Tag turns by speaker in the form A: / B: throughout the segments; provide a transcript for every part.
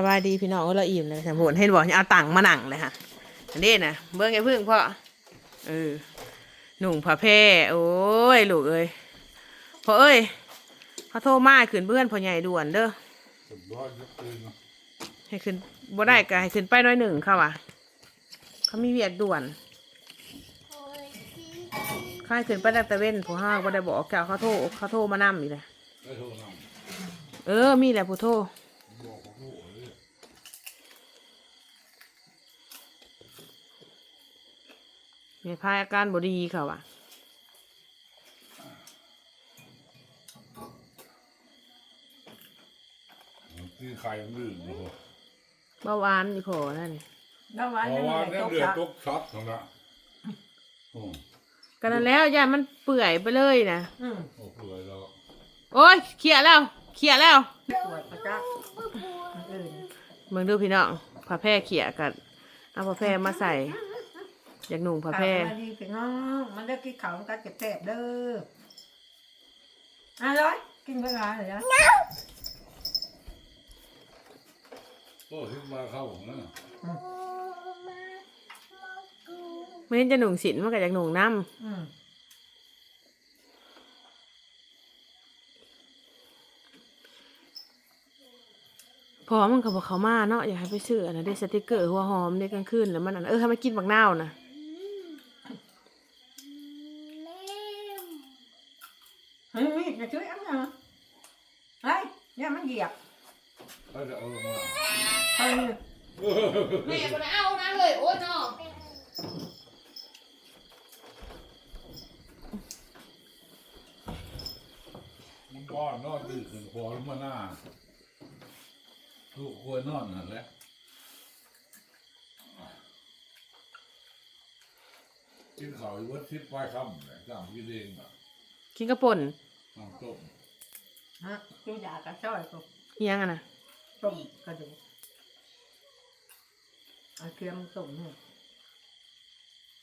A: สบายดีพี่น้องก็ละอิ่มเลยสมบูรณ์ให้บอกเอาตังค์มาหนังเลยค่ะอันนี้นะเบิ้งไอ้พึ่งพ่อเออหนุ่งผ้าแพร่โอ้ยลูกเอ้ยพ่อเอ้ยเขาโทรมาขึ้นเพื่อนพ่อใหญ่ด่วนเด้อให้ขึ้นบ่ได้ก็ให้ขึ้นไปน้อยหนึ่งเขาว่ะ เขามีเวียกด่วนเขาให้ขึ้นไปตั้งแต่เว้นผู้ห้าบ่ได้บอกแกเขาโทรเขาโทรมานำอีกเลยเออมีแหละผู้โทรำ
B: บอกของลูกเลย
A: มีพายอาการบ่ดีเขาว่ะ
B: ที่ใครลื่นโอ้โห
A: เบาหวานอยู่พอนั่นนี่
C: แล้ววัน
B: เพ
C: นั้
B: ราะ
C: น
B: ว่า
C: มัน
B: เนี่ย
C: ตก
B: เดือด
C: ชัก
B: ตกช็อตของละโอ้
A: กันนั้นแล้วย่ามันเปื่อยไปเลยนะ
C: อืม
B: โหเปื่อยแล้ว
A: โอ้ยเขี่ยแล้วเขี่ยแล้ว
C: ปวดประจักษ์อื่น
A: มึงดูพี่น้องผ้าแพร่เขี่ยกันเอาผ้าแพร่มาใส่ อยากหนุ่งผ้าแพร่
C: ข่าวมาดีพี่น้อง มันได้กินเขาวมันก็เจ็บแสบเด้ออะร้อยกินเวลาเลยนะ
B: โอ้ที่มาเข้าของนั่นน่ะ
A: ไม่เห็นจะหนุ่งสินมันก็อยากหนุ่งน้
C: อืมำ
A: พอมันก็บอกเขามาเนาะอยากให้ไปซื้ออันนะได้สติกเกอร์หัวหอมได้กลางคืนแล้วมันอันเออให้มันกินบักนาวนะ
C: เฮ้ยมีดจะช่วยเอันนะเฮ้ย เนี่ยมันเหยียบ
B: ถ้าจะเอามา
C: เฮ้ย
A: แม่ก็เอานะเลยโอ้ยเนาะ
B: มันก้อนนอนตื่นขึ้นคอลงมาหน้าลูกควรนอนนั่นแหละกินข้าวอีวัดทิพย์ไปคำเลยจำกินเองแบบ
A: กินกระป่น
B: น้ำต้ม
C: ฮะจูยากระช่อยก็
A: เอียงอะนะ
C: ต้มกระดูกเอาเคียมต้มเนี่ย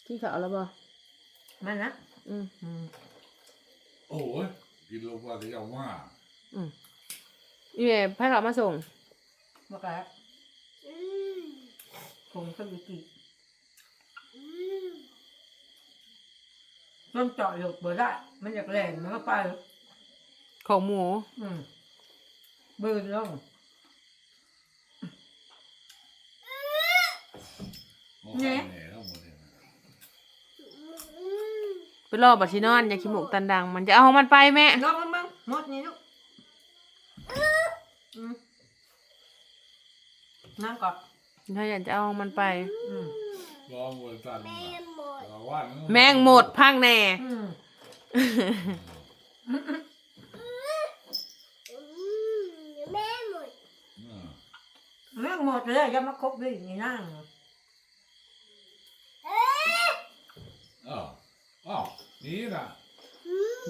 A: กินข้าวแล้วบ่
C: มันนะ
A: อืม
C: อืม
B: โอ้ยกินลงมาที่เอามา
A: อืมอีเมลให้เขามาส่ง
C: เมื่อกี้คงขึ้นวิกิต้นเจาะหยกเบอร์ได้มันอยากแหลงมันก็ไป
A: ของหมู
C: อืมบืนลง
B: โอ้โหแหน่แล้วหมดเลยนะ
A: ไปรอบัตรชินอนอย่าขี้หมูกตันดัง มันจะเอาของมันไปแม่
C: น้องมึงมึงหมดนี่ลูกอืมนั่งก่อน
A: ถ้าอยากจะเอาของมันไป
C: อืม
B: รอหมดตันนะรอว่าน
A: แมงหมดพังแน่
C: อืม
B: อืม
C: เรื่อง หมดเลยอยังมาคบด้วยนี่นั่ง
B: อ้าวอ้าวนี่นะ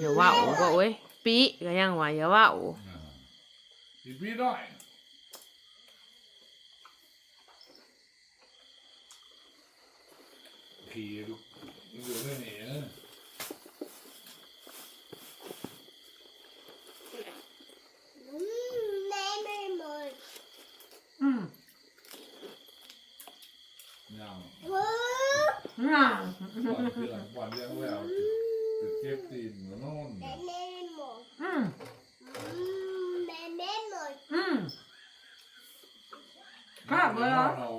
A: อย่าว่าโอ้ก็โอ้ยปีก็ยังว่าอย่าว่าโอ้
B: อ่าอีกพี่น้อยขี่ลูกอยู่ในนี่นะ
C: อืม
B: ยัง
C: นั่ง
B: วันเดือนวันเลี้ยงแล้วติดเจ็บตีนหัวโน่น
C: อืมอืม ครับเบอร์
B: เรา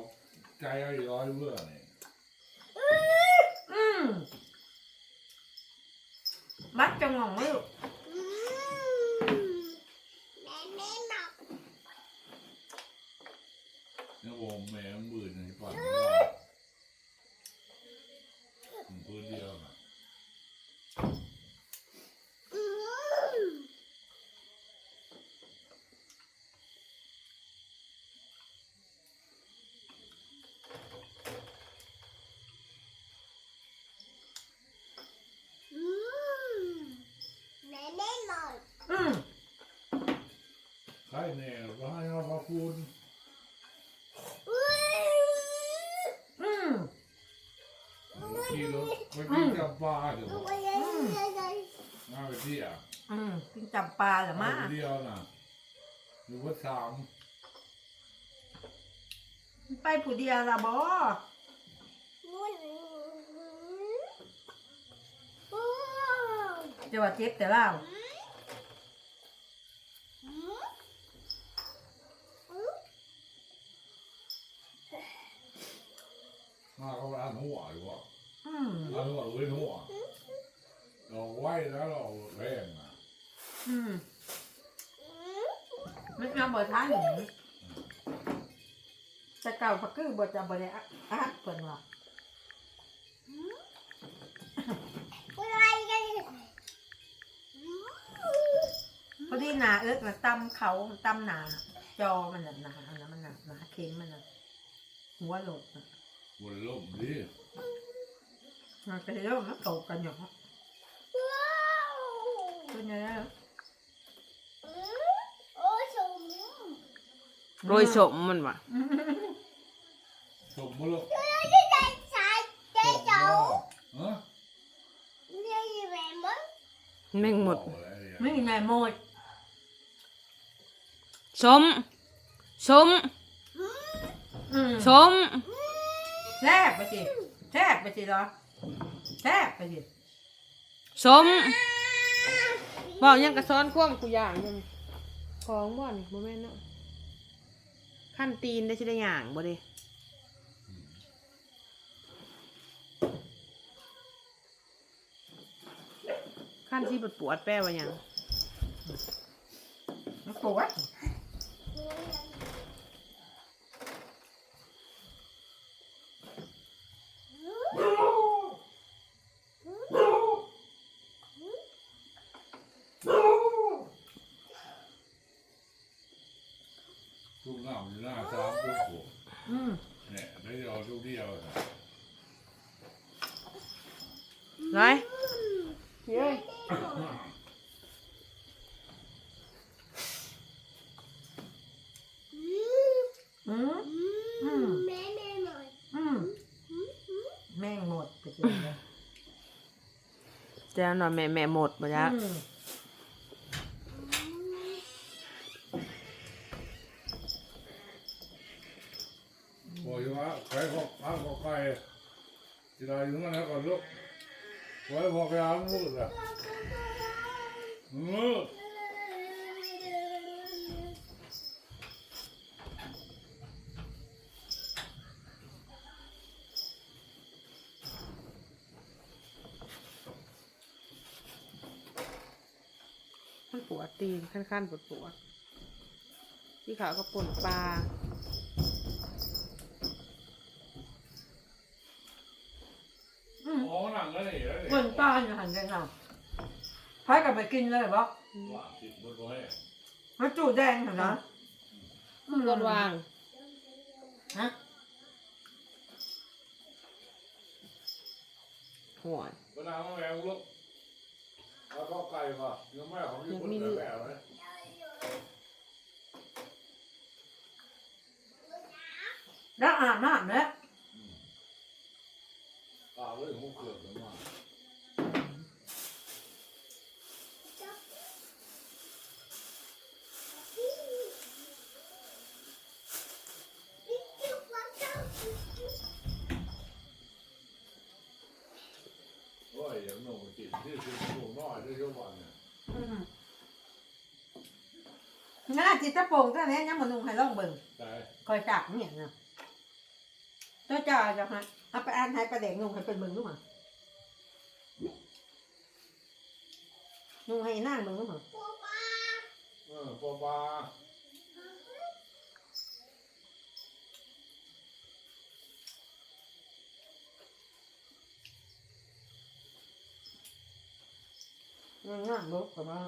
B: ใจไอ้ร้อยเบื่อเนี่ย
C: อืมบัดจะงงไหมลูก
B: เนี่ยผมแม่มือในฝันพื้นเดียวนะ
C: อืม
B: ใครเนี่ยว่าให้เอาพระคุณ
C: อืม
B: ขี่รถไปกินกับปลาเดี๋ยวบอกมาไปที่อะ
C: อืมกินจับปลาเหรือมา
B: เดียวนะอยู่วัดสาม
C: ไปผู้เดียวละบ่จะว่าเจ็บแต่เล่า
B: มาเขาอันหัวอยู่วะ
C: อืม
B: อันหัวเว้นหัวเราไหวแล้วเราแรงอะ
C: อืมมันเอาบ่ทันแต่เก่าพักคือบ่จะบ่ได้อะอะเพิ่นว่าพอดีหนาเอิกน่ะตำเขาตำหนาจอมันน่ะหนาอันนั้นมันน่ะหนาเข็มมันน่ะหัวโหลดน่ะ
B: บนล่มดิ
C: มันก็เลยว่ามันโตกันอยู่เป็นไงล่ะ
A: โรยสมมันว่ะ
B: สมบูรณ์เออ
A: แม่งหมด
C: ไม่มีนายโมด
A: สมสม
C: อืม
A: สม
C: แทบไปสิแทบไปสิเหรอแทบไปสิ
A: สม บอกยังกระซ้อนควงกูอย่างนึงของบ่อนบ่แม่นเนาะขั้นตีนได้ชิได้ย่างบ่เด้ขั้นที่ปวดปวดแป้ว่าหยัง
C: มันปวด
B: ทุกหน้าอยู่หน้าสามทุกหัว
C: อืม
B: เนี่ยได้เอาทุกเดียวนะ
A: ไรเย้ย
C: อืมอืมอืมแม่งหมดไปสิเลย
A: จะนอนแม่แม่หมดบ่จ๊ะ
C: อืม
B: บอกอยู่ว่าใครขอพักขอใครที่เราอยู่นั่นนะก่อนลูก ไว้พอไปเอาลูกอะมือ
A: มันปวดตีนขั้นๆปวดปวดๆที่ขาก็ป่นปลา
C: อืม
B: อ๋อหนังแล้ว นี่แล้า
C: อยู่หันกันเอาพายกลับไปกินเลยบอก
B: หวาติดบนไว้
C: มันจูดแดงเหรอนะ
A: มันกดวาง
C: ฮะ
A: หัว
B: ก็น้ำแมวลูกแล้วก็ไก่ป่ะยังไม่ของญี่ปุ่นแต่แม่ไหม
C: แล้วอาบน้ำแล้ว
B: ตาเลยหูเกิดเลยา โอ้ยอย่างหนุ่มกินที่สุดหนุ่มน้อยที่ทุกวันเนี่ย
C: อืม ง่าจิตตะโป่งเท่านี้ยังมานุ่งให้ล่องเบิ่ง
B: แต่
C: คอยจักเนี่ยนะเจ้าจ่าจะฮะเอาไปอ่านให้ประเด็กนุ่งให้เป็นเบิ่งรู้มั้ยนุ่งให้นั่งเบิ่งรู้มั้ย
B: เออปอปลา
C: นั่งนั่งเบิ่งกับว่า